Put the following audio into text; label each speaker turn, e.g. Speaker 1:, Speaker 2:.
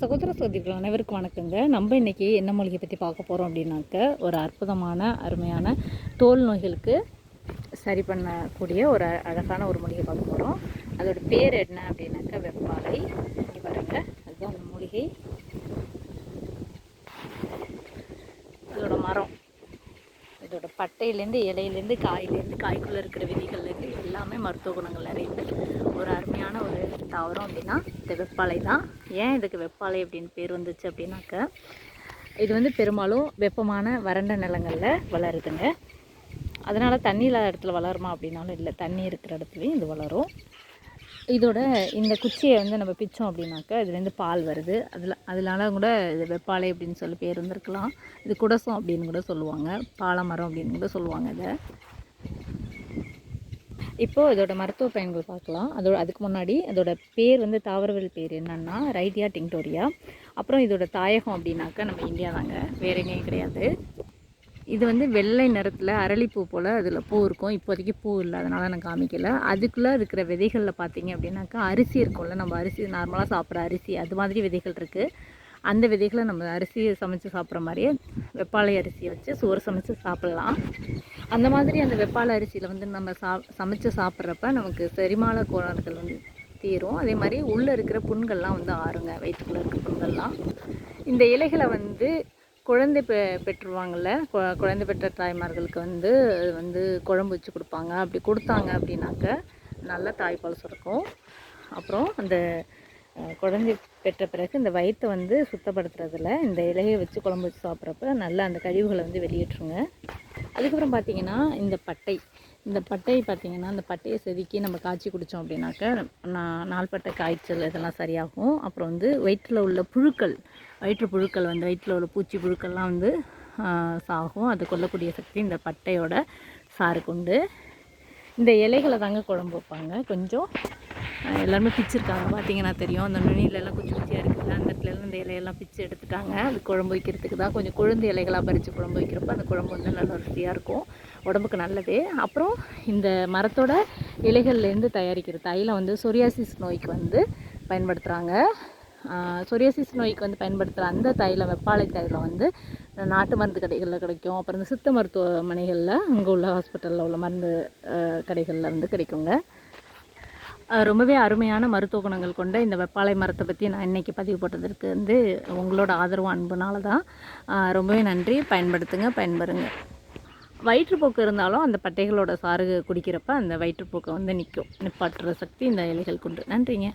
Speaker 1: சகோதர சகோதரிகள் அனைவருக்கும் வணக்கங்க. நம்ம இன்னைக்கு என்ன மூலிகை பற்றி பார்க்க போகிறோம் அப்படின்னாக்க ஒரு அற்புதமான அருமையான தோல் நோய்களுக்கு சரி பண்ணக்கூடிய ஒரு அழகான ஒரு மூலிகை பார்க்க போகிறோம் அதோட பேர் என்ன அப்படின்னாக்கா வெப்பாலை இங்கே பாருங்க. அதுதான் அந்த மூலிகை. இதோட மரம். இதோட பட்டையிலேருந்து இலையிலேருந்து காயிலேருந்து காய்க்குள்ளே இருக்கிற விதிகள்லேருந்து எல்லாமே மருத்துவ குணங்கள் நிறைய ஒரு அருமையான ஒரு தாவரம் அப்படின்னா இந்த வெப்பாலை தான். ஏன் இதுக்கு வெப்பாலை அப்படின்னு பேர் வந்துச்சு அப்படின்னாக்க இது வந்து பெரும்பாலும் வெப்பமான வறண்ட நிலங்களில் வளருதுங்க. அதனால் தண்ணி இல்லாத இடத்துல வளருமா அப்படின்னாலும் இல்லை தண்ணி இருக்கிற இடத்துலையும் இது வளரும். இதோட இந்த குச்சியை வந்து நம்ம பிச்சோம் அப்படின்னாக்கா இதுலேருந்து பால் வருது. அதில் அதனால கூட இது வெப்பாலை அப்படின்னு சொல்லி பேர் வந்திருக்கலாம். இது குடசம் அப்படின்னு கூட சொல்லுவாங்க. பாலமரம் அப்படின்னு கூட சொல்லுவாங்க இதை. இப்போது இதோட மருத்துவ பயன்கள் பார்க்கலாம். அதோட அதுக்கு முன்னாடி அதோட பேர் வந்து தாவரவியல் பேர் என்னன்னா ரைடியா டிங்டோரியா. அப்புறம் இதோட தாயகம் அப்படின்னாக்கா நம்ம இந்தியா தாங்க. வேற எங்கேயும் கிடையாது. இது வந்து வெள்ளை நிறத்தில் அரளிப்பூ போல் அதில் பூ இருக்கும். இப்போதைக்கு பூ இல்லை அதனால் நான் காமிக்கல. அதுக்குள்ளே இருக்கிற விதைகளில் பார்த்தீங்க அப்படின்னாக்கா அரிசி இருக்கும்ல. நம்ம அரிசி நார்மலாக சாப்பிட்ற அரிசி அது மாதிரி விதைகள் இருக்குது அந்த விதைகளை நம்ம அரிசியை சமைச்சு சாப்பிட்ற மாதிரியே வெப்பாலை அரிசியை வச்சு சோறு சமைச்சு சாப்பிட்லாம். அந்த மாதிரி அந்த வெப்பாலை அரிசியில் வந்து நம்ம சா சமைச்சு சாப்பிட்றப்ப நமக்கு செரிமான கோளாறுகள் வந்து தீரும். அதே மாதிரி உள்ளே இருக்கிற புண்கள்லாம் வந்து ஆறுங்க வயிற்றுக்குள்ளே இருக்கிற புண்கள்லாம். இந்த இலைகளை வந்து குழந்தை பெ பெற்றுருவாங்கள்ல கு- குழந்தை பெற்ற தாய்மார்களுக்கு வந்து அது வந்து குழம்பு வச்சு கொடுப்பாங்க. அப்படி கொடுத்தாங்க அப்படின்னாக்க நல்ல தாய்ப்பால் சுரக்கும். அப்புறம் அந்த குழந்தை பெற்ற பிறகு இந்த வயிற்றை வந்து சுத்தப்படுத்துறதுல இந்த இலையை வச்சு குழம்பு வச்சு சாப்பிட்றப்ப நல்லா அந்த கழிவுகளை வந்து வெளியேற்றுங்க. அதுக்கப்புறம் பார்த்தீங்கன்னா இந்த பட்டை. இந்த பட்டை பார்த்திங்கன்னா அந்த பட்டையை செதுக்கி நம்ம காய்ச்சி குடித்தோம் அப்படின்னாக்கா நான் நாள்பட்ட காய்ச்சல் இதெல்லாம் சரியாகும். அப்புறம் வந்து வயிற்றில் உள்ள புழுக்கள் வயிற்று புழுக்கள் வந்து வயிற்றில் உள்ள பூச்சி புழுக்கள்லாம் வந்து சாகும். அது கொல்லக்கூடிய சக்தி இந்த பட்டையோட சாறு உண்டு. இந்த இலைகளை தாங்க குழம்பு வைப்பாங்க. கொஞ்சம் எல்லாருமே பிச்சிருக்காங்க. பார்த்தீங்கன்னா தெரியும். அந்த நுனியிலலாம் குச்சி குச்சியாக இருக்குது அந்த இடத்துலலாம் இந்த இலையெல்லாம் பிச்சு எடுத்துட்டாங்க. அது குழம்பு வைக்கிறதுக்கு தான் கொஞ்சம் குழந்தை இலைகளாக பறித்து குழம்பு வைக்கிறப்ப அந்த குழம்பு வந்து நல்ல ருசியாக இருக்கும். உடம்புக்கு நல்லது. அப்புறம் இந்த மரத்தோட இலைகள்லேருந்து தயாரிக்கிற தைலம் வந்து சொரியாசிஸ் நோய்க்கு வந்து பயன்படுத்துகிறாங்க சொரியாசிஸ் நோய்க்கு வந்து பயன்படுத்துகிற அந்த தைலம் வெப்பாலை தைலம் வந்து நாட்டு மருந்து கடைகளில் கிடைக்கும். அப்புறம் இந்த சித்த மருத்துவமனைகளில் அங்கே உள்ள ஹாஸ்பிட்டலில் உள்ள மருந்து கடைகளில் வந்து கிடைக்குங்க. ரொம்பவே அருமையான மருத்துவ குணங்கள் கொண்ட இந்த வெப்பாலை மரத்தை பற்றி நான் இன்றைக்கி பதிவு போட்டதற்கு வந்து உங்களோட ஆதரவு அன்புனால தான் ரொம்பவே நன்றி. பயன்படுத்துங்க பயன்பெறுங்க. வயிற்றுப்போக்கு இருந்தாலும் அந்த பட்டைகளோட சாறு குடிக்கிறப்ப அந்த வயிற்றுப்போக்கை வந்து நிற்கும் நிப்பாட்டுற சக்தி இந்த இலைகள் கொண்டு. நன்றிங்க.